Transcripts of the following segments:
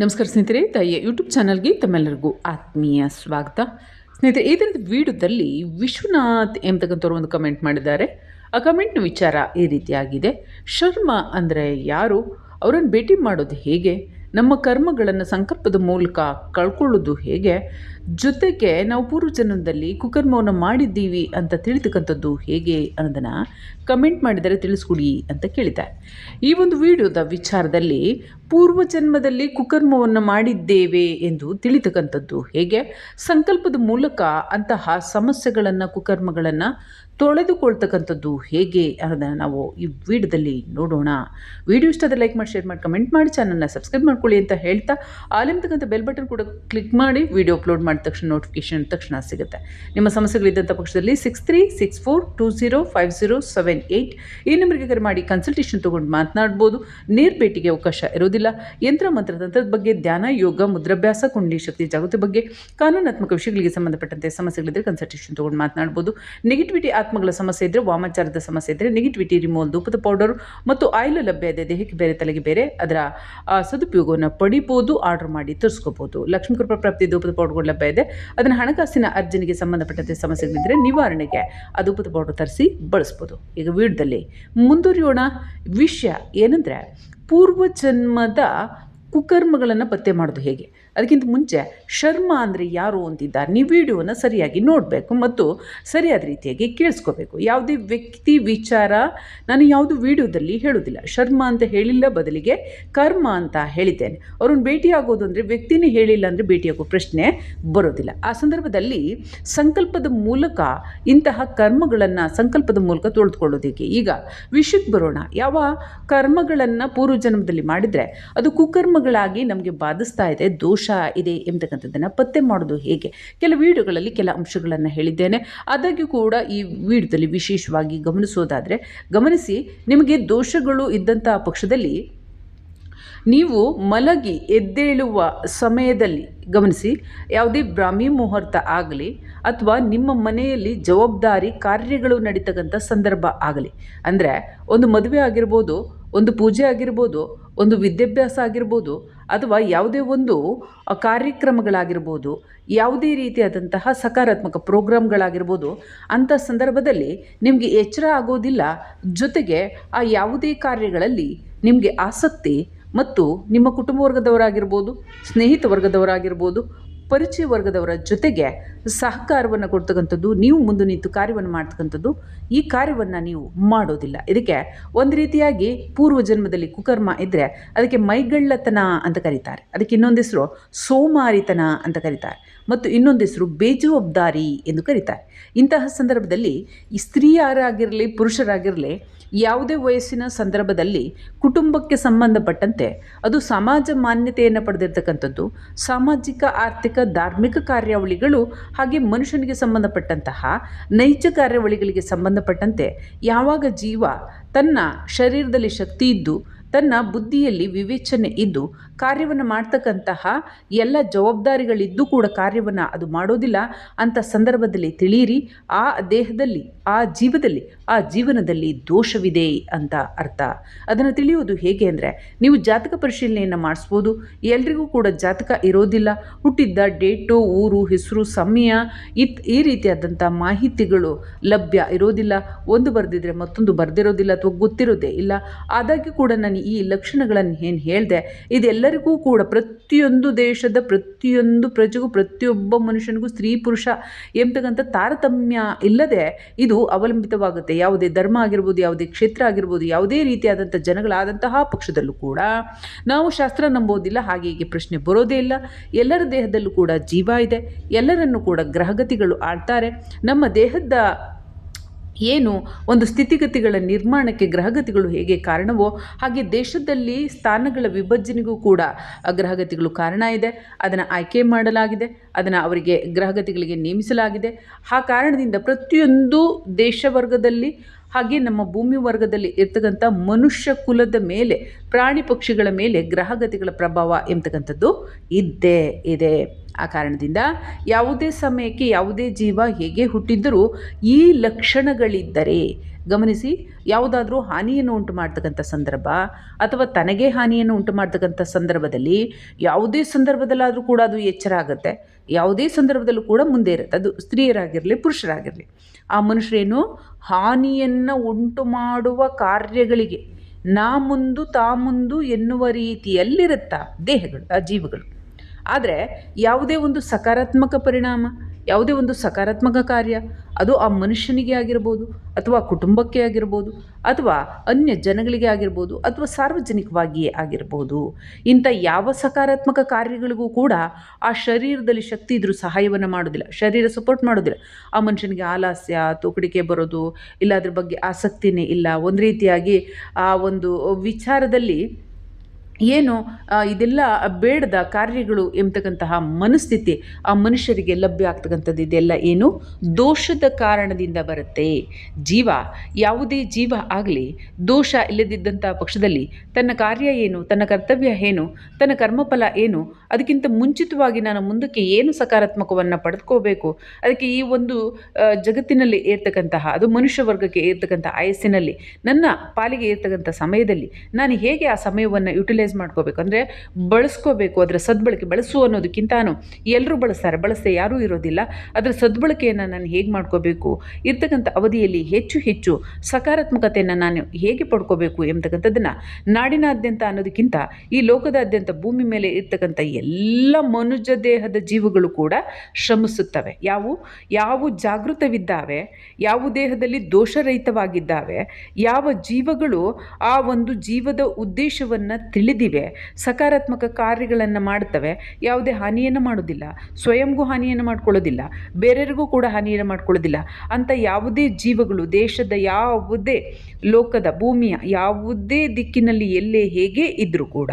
ನಮಸ್ಕಾರ ಸ್ನೇಹಿತರೆ, ತಾಯಿಯ ಯೂಟ್ಯೂಬ್ ಚಾನಲ್ಗೆ ತಮ್ಮೆಲ್ಲರಿಗೂ ಆತ್ಮೀಯ ಸ್ವಾಗತ. ಸ್ನೇಹಿತರೆ, ಈ ದಿನದ ವಿಡಿಯೋದಲ್ಲಿ ವಿಶ್ವನಾಥ್ ಎಂಬತಕ್ಕಂಥವ್ರು ಒಂದು ಕಮೆಂಟ್ ಮಾಡಿದ್ದಾರೆ. ಆ ಕಮೆಂಟ್ನ ವಿಚಾರ ಈ ರೀತಿಯಾಗಿದೆ. ಶರ್ಮ ಅಂದರೆ ಯಾರು? ಅವರನ್ನು ಭೇಟಿ ಮಾಡೋದು ಹೇಗೆ? ನಮ್ಮ ಕರ್ಮಗಳನ್ನು ಸಂಕಲ್ಪದ ಮೂಲಕ ಕಳ್ಕೊಳ್ಳೋದು ಹೇಗೆ? ಜೊತೆಗೆ ನಾವು ಪೂರ್ವ ಜನ್ಮದಲ್ಲಿ ಕುಕರ್ಮವನ್ನು ಮಾಡಿದ್ದೀವಿ ಅಂತ ತಿಳಿತಕ್ಕಂಥದ್ದು ಹೇಗೆ ಅನ್ನೋದನ್ನು ಕಮೆಂಟ್ ಮಾಡಿದರೆ ತಿಳಿಸ್ಕೊಡಿ ಅಂತ ಕೇಳಿದ್ದಾರೆ ಈ ಒಂದು ವಿಡಿಯೋದ ವಿಚಾರದಲ್ಲಿ ಪೂರ್ವ ಜನ್ಮದಲ್ಲಿ ಕುಕರ್ಮವನ್ನು ಮಾಡಿದ್ದೇವೆ ಎಂದು ತಿಳಿತಕ್ಕಂಥದ್ದು ಹೇಗೆ? ಸಂಕಲ್ಪದ ಮೂಲಕ ಅಂತಹ ಸಮಸ್ಯೆಗಳನ್ನು ಕುಕರ್ಮಗಳನ್ನು ತೊಳೆದುಕೊಳ್ತಕ್ಕಂಥದ್ದು ಹೇಗೆ ಅನ್ನೋದನ್ನು ನಾವು ಈ ವಿಡಿಯೋದಲ್ಲಿ ನೋಡೋಣ. ವಿಡಿಯೋ ಇಷ್ಟದ ಲೈಕ್ ಮಾಡಿ, ಶೇರ್ ಮಾಡಿ, ಕಮೆಂಟ್ ಮಾಡಿ, ಚಾನಲ್ನ ಸಬ್ಸ್ಕ್ರೈಬ್ ಮಾಡ್ಕೊಳ್ಳಿ ಅಂತ ಹೇಳ್ತಾ ಆಲಿಮ್ತಕ್ಕಂಥ ಬೆಲ್ ಬಟನ್ ಕೂಡ ಕ್ಲಿಕ್ ಮಾಡಿ, ವಿಡಿಯೋ ಅಪ್ಲೋಡ್ ಮಾಡಿದ ತಕ್ಷಣ ನೋಟಿಫಿಕೇಶನ್ ತಕ್ಷಣ ಸಿಗುತ್ತೆ. ನಿಮ್ಮ ಸಮಸ್ಯೆಗಳಿದ್ದಂಥ ಪಕ್ಷದಲ್ಲಿ six three six four two zero five zero seven eight ಈ ನಂಬರ್ಗೆ ಕರೆ ಮಾಡಿ ಕನ್ಸಲ್ಟೇಷನ್ ತೊಗೊಂಡು ಮಾತನಾಡ್ಬೋದು. ನೇರ ಭೇಟಿಗೆ ಅವಕಾಶ ಇರೋದಿಲ್ಲ ಯಂತ್ರ, ಮಂತ್ರ, ತಂತ್ರದ ಬಗ್ಗೆ ಧ್ಯಾನ, ಯೋಗ, ಮುದ್ರಾಭ್ಯಾಸ, ಕುಂಡಲಿ ಶಕ್ತಿ, ಜಾಗೃತಿ ಬಗ್ಗೆ ಕಾನೂನಾತ್ಮಕ ವಿಷಯಗಳಿಗೆ ಸಂಬಂಧಪಟ್ಟಂತೆ ಸಮಸ್ಯೆಗಳಿದ್ದರೆ ಕನ್ಸಲ್ಟೇಷನ್ ತೊಗೊಂಡು ಮಾತನಾಡ್ಬೋದು. ನೆಗೆಟಿವಿಟಿ ಆತ್ಮಗಳ ಸಮಸ್ಯೆ ಇದ್ದರೆ ವಾಮಾಚಾರದ ಸಮಸ್ಯೆ ಇದ್ದರೆ ನೆಗೆಟಿವಿಟಿ ರಿಮೂವಲ್ ಧೂಪದ ಪೌಡರ್ ಮತ್ತು ಆಯಿಲ್ ಲಭ್ಯ ಇದೆ, ದೇಹಕ್ಕೆ ಬೇರೆ, ತಲೆಗೆ ಬೇರೆ, ಅದರ ಸದುಪಯೋಗವನ್ನು ಪಡಿಬೋದು ಆರ್ಡರ್ ಮಾಡಿ ತರಿಸ್ಕೋಬೋದು. ಲಕ್ಷ್ಮೀ ಕೃಪಾ ಪ್ರಾಪ್ತಿ ಧೂಪದ ಪೌಡರ್ಗಳು ಲಭ್ಯ ಇದೆ. ಅದನ್ನು ಹಣಕಾಸಿನ ಅರ್ಜನೆಗೆ ಸಂಬಂಧಪಟ್ಟಂತೆ ಸಮಸ್ಯೆಗಳಿದ್ದರೆ ನಿವಾರಣೆಗೆ ಅದುಪದ ಪೌಡರ್ ತರಿಸಿ ಬಳಸ್ಬೋದು. ಈಗ ವೀಡ್ದಲ್ಲಿ ಮುಂದುವರಿಯೋಣ. ವಿಷಯ ಏನಂದರೆ ಪೂರ್ವಜನ್ಮದ ಕುಕರ್ಮಗಳನ್ನು ಪತ್ತೆ ಮಾಡೋದು ಹೇಗೆ? ಅದಕ್ಕಿಂತ ಮುಂಚೆ ಶರ್ಮ ಅಂದರೆ ಯಾರು ಅಂತಿದ್ದಾರೆ ನೀವು ವಿಡಿಯೋನ ಸರಿಯಾಗಿ ನೋಡಬೇಕು ಮತ್ತು ಸರಿಯಾದ ರೀತಿಯಾಗಿ ಕೇಳಿಸ್ಕೋಬೇಕು. ಯಾವುದೇ ವ್ಯಕ್ತಿ ವಿಚಾರ ನಾನು ಯಾವುದು ವಿಡಿಯೋದಲ್ಲಿ ಹೇಳೋದಿಲ್ಲ ಶರ್ಮ ಅಂತ ಹೇಳಿಲ್ಲ ಬದಲಿಗೆ ಕರ್ಮ ಅಂತ ಹೇಳಿದ್ದೇನೆ. ಅವ್ರನ್ನ ಭೇಟಿಯಾಗೋದು ಅಂದರೆ ವ್ಯಕ್ತಿನೇ ಹೇಳಿಲ್ಲ ಅಂದರೆ ಭೇಟಿಯಾಗೋ ಪ್ರಶ್ನೆ ಬರೋದಿಲ್ಲ. ಆ ಸಂದರ್ಭದಲ್ಲಿ ಸಂಕಲ್ಪದ ಮೂಲಕ ಇಂತಹ ಕರ್ಮಗಳನ್ನು ಸಂಕಲ್ಪದ ಮೂಲಕ ತೊಳೆದುಕೊಳ್ಳೋದಕ್ಕೆ ಈಗ ವಿಷಯಕ್ಕೆ ಬರೋಣ. ಯಾವ ಕರ್ಮಗಳನ್ನು ಪೂರ್ವಜನ್ಮದಲ್ಲಿ ಮಾಡಿದರೆ ಅದು ಕುಕರ್ಮಗಳಾಗಿ ನಮಗೆ ಬಾಧಿಸ್ತಾ ಇದೆ, ದೋಷ ಇದೆ ಎಂಬತಕ್ಕಂಥದ್ದನ್ನು ಪತ್ತೆ ಮಾಡೋದು ಹೇಗೆ? ಕೆಲ ವಿಡಿಯೋಗಳಲ್ಲಿ ಕೆಲ ಅಂಶಗಳನ್ನು ಹೇಳಿದ್ದೇನೆ. ಆದಾಗ್ಯೂ ಕೂಡ ಈ ವಿಡಿಯೋದಲ್ಲಿ ವಿಶೇಷವಾಗಿ ಗಮನಿಸೋದಾದರೆ, ಗಮನಿಸಿ, ನಿಮಗೆ ದೋಷಗಳು ಇದ್ದಂಥ ಪಕ್ಷದಲ್ಲಿ ನೀವು ಮಲಗಿ ಎದ್ದೇಳುವ ಸಮಯದಲ್ಲಿ ಗಮನಿಸಿ, ಯಾವುದೇ ಬ್ರಾಹ್ಮಿ ಮುಹೂರ್ತ ಆಗಲಿ ಅಥವಾ ನಿಮ್ಮ ಮನೆಯಲ್ಲಿ ಜವಾಬ್ದಾರಿ ಕಾರ್ಯಗಳು ನಡೀತಕ್ಕಂಥ ಸಂದರ್ಭ ಆಗಲಿ, ಅಂದರೆ ಒಂದು ಮದುವೆ ಆಗಿರ್ಬೋದು, ಒಂದು ಪೂಜೆ ಆಗಿರ್ಬೋದು, ಒಂದು ವಿದ್ಯಾಭ್ಯಾಸ ಆಗಿರ್ಬೋದು ಅಥವಾ ಯಾವುದೇ ಒಂದು ಕಾರ್ಯಕ್ರಮಗಳಾಗಿರ್ಬೋದು, ಯಾವುದೇ ರೀತಿಯಾದಂತಹ ಸಕಾರಾತ್ಮಕ ಪ್ರೋಗ್ರಾಮ್ಗಳಾಗಿರ್ಬೋದು, ಅಂಥ ಸಂದರ್ಭದಲ್ಲಿ ನಿಮಗೆ ಎಚ್ಚರ ಆಗೋದಿಲ್ಲ. ಜೊತೆಗೆ ಆ ಯಾವುದೇ ಕಾರ್ಯಗಳಲ್ಲಿ ನಿಮಗೆ ಆಸಕ್ತಿ ಮತ್ತು ನಿಮ್ಮ ಕುಟುಂಬ ವರ್ಗದವರಾಗಿರ್ಬೋದು, ಸ್ನೇಹಿತ ವರ್ಗದವರಾಗಿರ್ಬೋದು ಪರಿಚಯ ವರ್ಗದವರ ಜೊತೆಗೆ ಸಹಕಾರವನ್ನು ಕೊಡ್ತಕ್ಕಂಥದ್ದು, ನೀವು ಮುಂದೆ ನಿಂತು ಕಾರ್ಯವನ್ನು ಮಾಡ್ತಕ್ಕಂಥದ್ದು, ಈ ಕಾರ್ಯವನ್ನು ನೀವು ಮಾಡೋದಿಲ್ಲ. ಇದಕ್ಕೆ ಒಂದು ರೀತಿಯಾಗಿ ಪೂರ್ವ ಜನ್ಮದಲ್ಲಿ ಕುಕರ್ಮ ಇದ್ದರೆ ಅದಕ್ಕೆ ಮೈಗಳ್ಳತನ ಅಂತ ಕರೀತಾರೆ. ಅದಕ್ಕೆ ಇನ್ನೊಂದು ಹೆಸರು ಸೋಮಾರಿತನ ಅಂತ ಕರೀತಾರೆ. ಮತ್ತು ಇನ್ನೊಂದು ಹೆಸರು ಬೇಜವಾಬ್ದಾರಿ ಎಂದು ಕರೀತಾರೆ. ಇಂತಹ ಸಂದರ್ಭದಲ್ಲಿ ಈ ಸ್ತ್ರೀಯರಾಗಿರಲಿ, ಪುರುಷರಾಗಿರಲಿ ಯಾವುದೇ ವಯಸ್ಸಿನ ಸಂದರ್ಭದಲ್ಲಿ ಕುಟುಂಬಕ್ಕೆ ಸಂಬಂಧಪಟ್ಟಂತೆ ಅದು ಸಮಾಜ ಮಾನ್ಯತೆಯನ್ನು ಪಡೆದಿರ್ತಕ್ಕಂಥದ್ದು, ಸಾಮಾಜಿಕ, ಆರ್ಥಿಕ, ಧಾರ್ಮಿಕ ಕಾರ್ಯಾವಳಿಗಳು ಹಾಗೆ ಮನುಷ್ಯನಿಗೆ ಸಂಬಂಧಪಟ್ಟಂತಹ ನೈಜ ಕಾರ್ಯಾವಳಿಗಳಿಗೆ ಸಂಬಂಧಪಟ್ಟಂತೆ ಯಾವಾಗ ಜೀವ ತನ್ನ ಶರೀರದಲ್ಲಿ ಶಕ್ತಿ ಇದ್ದು ತನ್ನ ಬುದ್ಧಿಯಲ್ಲಿ ವಿವೇಚನೆ ಇದ್ದು ಕಾರ್ಯವನ್ನು ಮಾಡ್ತಕ್ಕಂತಹ ಎಲ್ಲ ಜವಾಬ್ದಾರಿಗಳಿದ್ದು ಕೂಡ ಕಾರ್ಯವನ್ನು ಅದು ಮಾಡೋದಿಲ್ಲ ಅಂತ ಸಂದರ್ಭದಲ್ಲಿ ತಿಳಿಯಿರಿ. ಆ ದೇಹದಲ್ಲಿ, ಆ ಜೀವದಲ್ಲಿ, ಆ ಜೀವನದಲ್ಲಿ ದೋಷವಿದೆ ಅಂತ ಅರ್ಥ. ಅದನ್ನು ತಿಳಿಯೋದು ಹೇಗೆ ಅಂದರೆ, ನೀವು ಜಾತಕ ಪರಿಶೀಲನೆಯನ್ನು ಮಾಡಿಸ್ಬೋದು. ಎಲ್ರಿಗೂ ಕೂಡ ಜಾತಕ ಇರೋದಿಲ್ಲ. ಹುಟ್ಟಿದ್ದ ಡೇಟು, ಊರು, ಹೆಸರು, ಸಮಯ, ಇತ್, ಈ ರೀತಿಯಾದಂಥ ಮಾಹಿತಿಗಳು ಲಭ್ಯ ಇರೋದಿಲ್ಲ. ಒಂದು ಬರೆದಿದ್ರೆ ಮತ್ತೊಂದು ಬರೆದಿರೋದಿಲ್ಲ ಅಥವಾ ಗೊತ್ತಿರೋದೇ ಇಲ್ಲ. ಆದಾಗ್ಯೂ ಕೂಡ ನಾನು ಈ ಲಕ್ಷಣಗಳನ್ನು ಏನು ಹೇಳಿದೆ, ಇದೆಲ್ಲರಿಗೂ ಕೂಡ ಪ್ರತಿಯೊಂದು ದೇಶದ ಪ್ರತಿಯೊಂದು ಪ್ರಜೆಗೂ, ಪ್ರತಿಯೊಬ್ಬ ಮನುಷ್ಯನಿಗೂ, ಸ್ತ್ರೀ, ಪುರುಷ ಎಂಬತಕ್ಕಂಥ ತಾರತಮ್ಯ ಇಲ್ಲದೆ ಇದು ಅವಲಂಬಿತವಾಗುತ್ತೆ. ಯಾವುದೇ ಧರ್ಮ ಆಗಿರ್ಬೋದು, ಯಾವುದೇ ಕ್ಷೇತ್ರ ಆಗಿರ್ಬೋದು, ಯಾವುದೇ ರೀತಿಯಾದಂಥ ಜನಗಳಾದಂತಹ ಪಕ್ಷದಲ್ಲೂ ಕೂಡ ನಾವು ಶಾಸ್ತ್ರ ನಂಬೋದಿಲ್ಲ ಹಾಗೆ ಹೀಗೆ ಪ್ರಶ್ನೆ ಬರೋದೇ ಇಲ್ಲ. ಎಲ್ಲರ ದೇಹದಲ್ಲೂ ಕೂಡ ಜೀವ ಇದೆ, ಎಲ್ಲರನ್ನು ಕೂಡ ಗ್ರಹಗತಿಗಳು ಆಳ್ತಾರೆ. ನಮ್ಮ ದೇಹದ ಏನು, ಒಂದು ಸ್ಥಿತಿಗತಿಗಳ ನಿರ್ಮಾಣಕ್ಕೆ ಗ್ರಹಗತಿಗಳು ಹೇಗೆ ಕಾರಣವೋ ಹಾಗೆ ದೇಶದಲ್ಲಿ ಸ್ಥಾನಗಳ ವಿಭಜನೆಗೂ ಕೂಡ ಗ್ರಹಗತಿಗಳು ಕಾರಣ ಇದೆ. ಅದನ್ನು ಆಯ್ಕೆ ಮಾಡಲಾಗಿದೆ. ಅದನ್ನು ಅವರಿಗೆ ಗ್ರಹಗತಿಗಳಿಗೆ ನೇಮಿಸಲಾಗಿದೆ. ಆ ಕಾರಣದಿಂದ ಪ್ರತಿಯೊಂದು ದೇಶ ವರ್ಗದಲ್ಲಿ ಹಾಗೆ ನಮ್ಮ ಭೂಮಿ ವರ್ಗದಲ್ಲಿ ಇರ್ತಕ್ಕಂಥ ಮನುಷ್ಯ ಕುಲದ ಮೇಲೆ, ಪ್ರಾಣಿ ಪಕ್ಷಿಗಳ ಮೇಲೆ ಗ್ರಹಗತಿಗಳ ಪ್ರಭಾವ ಎಂಬತಕ್ಕಂಥದ್ದು ಇದ್ದೇ ಇದೆ. ಆ ಕಾರಣದಿಂದ ಯಾವುದೇ ಸಮಯಕ್ಕೆ ಯಾವುದೇ ಜೀವ ಹೇಗೆ ಹುಟ್ಟಿದ್ದರೂ ಈ ಲಕ್ಷಣಗಳಿದ್ದರೆ, ಗಮನಿಸಿ ಯಾವುದಾದ್ರೂ ಹಾನಿಯನ್ನು ಉಂಟು ಮಾಡ್ತಕ್ಕಂಥ ಸಂದರ್ಭ ಅಥವಾ ತನಗೆ ಹಾನಿಯನ್ನು ಉಂಟು ಮಾಡ್ತಕ್ಕಂಥ ಸಂದರ್ಭದಲ್ಲಿ ಯಾವುದೇ ಸಂದರ್ಭದಲ್ಲಾದರೂ ಕೂಡ ಅದು ಎಚ್ಚರ ಆಗುತ್ತೆ. ಯಾವುದೇ ಸಂದರ್ಭದಲ್ಲೂ ಕೂಡ ಮುಂದೆ ಇರುತ್ತೆ. ಅದು ಸ್ತ್ರೀಯರಾಗಿರಲಿ, ಪುರುಷರಾಗಿರಲಿ. ಆ ಮನುಷ್ಯರೇನು? ಹಾನಿಯನ್ನು ಉಂಟು ಮಾಡುವ ಕಾರ್ಯಗಳಿಗೆ ನಾ ಮುಂದು ತಾ ಮುಂದು ಎನ್ನುವ ರೀತಿಯಲ್ಲಿರುತ್ತಾ ದೇಹಗಳು, ಆ ಜೀವಗಳು. ಆದರೆ ಯಾವುದೇ ಒಂದು ಸಕಾರಾತ್ಮಕ ಪರಿಣಾಮ, ಯಾವುದೇ ಒಂದು ಸಕಾರಾತ್ಮಕ ಕಾರ್ಯ ಅದು ಆ ಮನುಷ್ಯನಿಗೆ ಆಗಿರ್ಬೋದು ಅಥವಾ ಕುಟುಂಬಕ್ಕೆ ಆಗಿರ್ಬೋದು ಅಥವಾ ಅನ್ಯ ಜನಗಳಿಗೆ ಆಗಿರ್ಬೋದು ಅಥವಾ ಸಾರ್ವಜನಿಕವಾಗಿಯೇ ಆಗಿರ್ಬೋದು. ಇಂಥ ಯಾವ ಸಕಾರಾತ್ಮಕ ಕಾರ್ಯಗಳಿಗೂ ಕೂಡ ಆ ಶರೀರದಲ್ಲಿ ಶಕ್ತಿ ಇದ್ದರೂ ಸಹಾಯವನ್ನು ಮಾಡೋದಿಲ್ಲ, ಶರೀರ ಸಪೋರ್ಟ್ ಮಾಡೋದಿಲ್ಲ. ಆ ಮನುಷ್ಯನಿಗೆ ಆಲಾಸ್ಯ, ತೂಕಡಿಕೆ ಬರೋದು, ಇಲ್ಲ ಅದ್ರ ಬಗ್ಗೆ ಆಸಕ್ತಿನೇ ಇಲ್ಲ. ಒಂದು ರೀತಿಯಾಗಿ ಆ ಒಂದು ವಿಚಾರದಲ್ಲಿ ಏನು ಇದೆಲ್ಲ ಬೇಡದ ಕಾರ್ಯಗಳು ಎಂಬತಕ್ಕಂತಹ ಮನಸ್ಥಿತಿ ಆ ಮನುಷ್ಯರಿಗೆ ಲಭ್ಯ ಆಗ್ತಕ್ಕಂಥದ್ದು ಇದೆಲ್ಲ ಏನು? ದೋಷದ ಕಾರಣದಿಂದ ಬರುತ್ತೆ. ಜೀವ, ಯಾವುದೇ ಜೀವ ಆಗಲಿ, ದೋಷ ಇಲ್ಲದಿದ್ದಂಥ ಪಕ್ಷದಲ್ಲಿ ತನ್ನ ಕಾರ್ಯ ಏನು, ತನ್ನ ಕರ್ತವ್ಯ ಏನು, ತನ್ನ ಕರ್ಮಫಲ ಏನು, ಅದಕ್ಕಿಂತ ಮುಂಚಿತವಾಗಿ ನಾನು ಮುಂದಕ್ಕೆ ಏನು ಸಕಾರಾತ್ಮಕವನ್ನು ಪಡೆದುಕೋಬೇಕು, ಅದಕ್ಕೆ ಈ ಒಂದು ಜಗತ್ತಿನಲ್ಲಿ ಏರ್ತಕ್ಕಂತಹ, ಅದು ಮನುಷ್ಯ ವರ್ಗಕ್ಕೆ ಏರ್ತಕ್ಕಂಥ ಆಯಸ್ಸಿನಲ್ಲಿ, ನನ್ನ ಪಾಲಿಗೆ ಏರ್ತಕ್ಕಂಥ ಸಮಯದಲ್ಲಿ ನಾನು ಹೇಗೆ ಆ ಸಮಯವನ್ನು ಯುಟಿಲೈಸ್ ಯುಟಿಲೈಸ್ ಮಾಡ್ಕೋಬೇಕು. ಅಂದರೆ ಬಳಸ್ಕೋಬೇಕು, ಅದರ ಸದ್ಬಳಕೆ ಬಳಸು ಅನ್ನೋದಕ್ಕಿಂತಾನು ಎಲ್ಲರೂ ಬಳಸ್ತಾರೆ. ಬಳಸದೆ ಯಾರೂ ಇರೋದಿಲ್ಲ. ಅದರ ಸದ್ಬಳಕೆಯನ್ನು ನಾನು ಹೇಗೆ ಮಾಡ್ಕೋಬೇಕು? ಇರ್ತಕ್ಕಂಥ ಅವಧಿಯಲ್ಲಿ ಹೆಚ್ಚು ಹೆಚ್ಚು ಸಕಾರಾತ್ಮಕತೆಯನ್ನು ನಾನು ಹೇಗೆ ಪಡ್ಕೋಬೇಕು ಎಂಬತಕ್ಕಂಥದ್ದನ್ನು ನಾಡಿನಾದ್ಯಂತ ಅನ್ನೋದಕ್ಕಿಂತ ಈ ಲೋಕದಾದ್ಯಂತ ಭೂಮಿ ಮೇಲೆ ಇರ್ತಕ್ಕಂಥ ಎಲ್ಲ ಮನುಜ ದೇಹದ ಜೀವಗಳು ಕೂಡ ಶ್ರಮಿಸುತ್ತವೆ. ಯಾವು ಯಾವ ಜಾಗೃತವಿದ್ದಾವೆ ಯಾವ ದೇಹದಲ್ಲಿ ದೋಷರಹಿತವಾಗಿದ್ದಾವೆ, ಯಾವ ಜೀವಗಳು ಆ ಒಂದು ಜೀವದ ಉದ್ದೇಶವನ್ನು ತಿಳಿದ ತಿಳಿದಿವೆ ಸಕಾರಾತ್ಮಕ ಕಾರ್ಯಗಳನ್ನು ಮಾಡ್ತವೆ. ಯಾವುದೇ ಹಾನಿಯನ್ನು ಮಾಡೋದಿಲ್ಲ. ಸ್ವಯಂಗೂ ಹಾನಿಯನ್ನು ಮಾಡ್ಕೊಳ್ಳೋದಿಲ್ಲ. ಬೇರೆಯವರಿಗೂ ಕೂಡ ಹಾನಿಯನ್ನು ಮಾಡ್ಕೊಳ್ಳೋದಿಲ್ಲ. ಅಂತ ಯಾವುದೇ ಜೀವಗಳು, ದೇಶದ ಯಾವುದೇ ಲೋಕದ, ಭೂಮಿಯ ಯಾವುದೇ ದಿಕ್ಕಿನಲ್ಲಿ ಎಲ್ಲೇ ಹೇಗೆ ಇದ್ದರೂ ಕೂಡ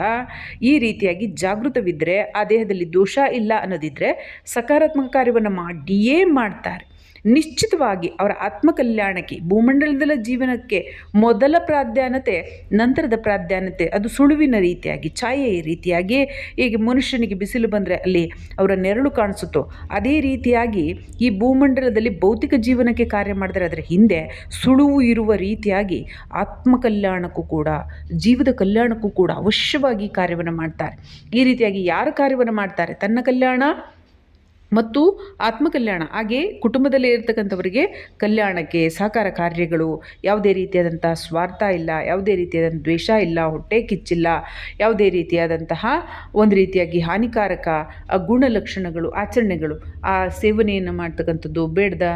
ಈ ರೀತಿಯಾಗಿ ಜಾಗೃತವಿದ್ದರೆ ಆ ದೇಹದಲ್ಲಿ ದೋಷ ಇಲ್ಲ ಅನ್ನೋದಿದ್ದರೆ ಸಕಾರಾತ್ಮಕ ಕಾರ್ಯವನ್ನು ಮಾಡಿಯೇ ಮಾಡ್ತಾರೆ. ನಿಶ್ಚಿತವಾಗಿ ಅವರ ಆತ್ಮಕಲ್ಯಾಣಕ್ಕೆ ಭೂಮಂಡಲದ ಜೀವನಕ್ಕೆ ಮೊದಲ ಪ್ರಾಧಾನ್ಯತೆ, ನಂತರದ ಪ್ರಾಧಾನ್ಯತೆ, ಅದು ಸುಳುವಿನ ರೀತಿಯಾಗಿ, ಛಾಯೆಯ ರೀತಿಯಾಗಿ ಹೀಗೆ ಮನುಷ್ಯನಿಗೆ ಬಿಸಿಲು ಬಂದರೆ ಅಲ್ಲಿ ಅವರ ನೆರಳು ಕಾಣಿಸುತ್ತೋ, ಅದೇ ರೀತಿಯಾಗಿ ಈ ಭೂಮಂಡಲದಲ್ಲಿ ಭೌತಿಕ ಜೀವನಕ್ಕೆ ಕಾರ್ಯ ಮಾಡಿದರೆ ಅದರ ಹಿಂದೆ ಸುಳುವು ಇರುವ ರೀತಿಯಾಗಿ ಆತ್ಮಕಲ್ಯಾಣಕ್ಕೂ ಕೂಡ, ಜೀವದ ಕಲ್ಯಾಣಕ್ಕೂ ಕೂಡ ಅವಶ್ಯವಾಗಿ ಕಾರ್ಯವನ್ನು ಮಾಡ್ತಾರೆ. ಈ ರೀತಿಯಾಗಿ ಯಾರು ಕಾರ್ಯವನ್ನು ಮಾಡ್ತಾರೆ? ತನ್ನ ಕಲ್ಯಾಣ ಮತ್ತು ಆತ್ಮಕಲ್ಯಾಣ, ಹಾಗೆ ಕುಟುಂಬದಲ್ಲಿ ಇರ್ತಕ್ಕಂಥವರಿಗೆ ಕಲ್ಯಾಣಕ್ಕೆ ಸಹಕಾರ ಕಾರ್ಯಗಳು, ಯಾವುದೇ ರೀತಿಯಾದಂಥ ಸ್ವಾರ್ಥ ಇಲ್ಲ, ಯಾವುದೇ ರೀತಿಯಾದಂಥ ದ್ವೇಷ ಇಲ್ಲ, ಹೊಟ್ಟೆ ಕಿಚ್ಚಿಲ್ಲ, ಯಾವುದೇ ರೀತಿಯಾದಂತಹ ಒಂದು ರೀತಿಯಾಗಿ ಹಾನಿಕಾರಕ ಗುಣಲಕ್ಷಣಗಳು, ಆಚರಣೆಗಳು, ಆ ಸೇವನೆಯನ್ನು ಮಾಡ್ತಕ್ಕಂಥದ್ದು, ಬೇಡದ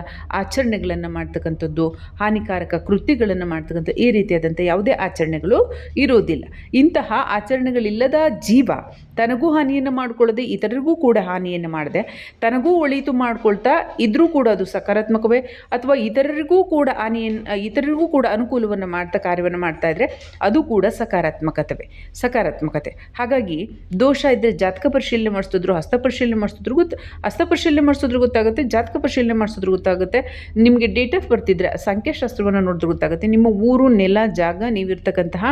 ಆಚರಣೆಗಳನ್ನು ಮಾಡ್ತಕ್ಕಂಥದ್ದು, ಹಾನಿಕಾರಕ ಕೃತಿಗಳನ್ನು ಮಾಡ್ತಕ್ಕಂಥ ಈ ರೀತಿಯಾದಂಥ ಯಾವುದೇ ಆಚರಣೆಗಳು ಇರೋದಿಲ್ಲ. ಇಂತಹ ಆಚರಣೆಗಳಿಲ್ಲದ ಜೀವ ತನಗೂ ಹಾನಿಯನ್ನು ಮಾಡಿಕೊಳ್ಳದೆ ಇತರರಿಗೂ ಕೂಡ ಹಾನಿಯನ್ನು ಮಾಡದೆ. ತನಗೂ ಒಳಿತು ಮಾಡ್ಕೊಳ್ತಾ ಇದ್ರೂ ಕೂಡ ಅದು ಸಕಾರಾತ್ಮಕವೇ ಅಥವಾ ಇತರರಿಗೂ ಕೂಡ ಹಾನಿಯನ್ನು ಇತರರಿಗೂ ಕೂಡ ಅನುಕೂಲವನ್ನು ಮಾಡ್ತಾ ಕಾರ್ಯವನ್ನು ಮಾಡ್ತಾ ಇದ್ದರೆ ಅದು ಕೂಡ ಸಕಾರಾತ್ಮಕತೆ ಸಕಾರಾತ್ಮಕತೆ. ಹಾಗಾಗಿ ದೋಷ ಇದ್ದರೆ ಜಾತಕ ಪರಿಶೀಲನೆ ಮಾಡಿಸಿದ್ರು, ಹಸ್ತ ಪರಿಶೀಲನೆ ಮಾಡಿಸಿದ್ರು ಗೊತ್ತು, ಹಸ್ತ ಪರಿಶೀಲನೆ ಮಾಡಿಸಿದ್ರು ಗೊತ್ತಾಗುತ್ತೆ, ಜಾತಕ ಪರಿಶೀಲನೆ ಮಾಡಿಸಿದ್ರು ಗೊತ್ತಾಗುತ್ತೆ, ನಿಮಗೆ ಡೇಟ್ ಆಫ್ ಬರ್ತಿದ್ರೆ ಸಂಖ್ಯಾಶಾಸ್ತ್ರವನ್ನು ನೋಡಿದ್ರು ಗೊತ್ತಾಗುತ್ತೆ, ನಿಮ್ಮ ಊರು, ನೆಲ, ಜಾಗ, ನೀವಿರ್ತಕ್ಕಂತಹ,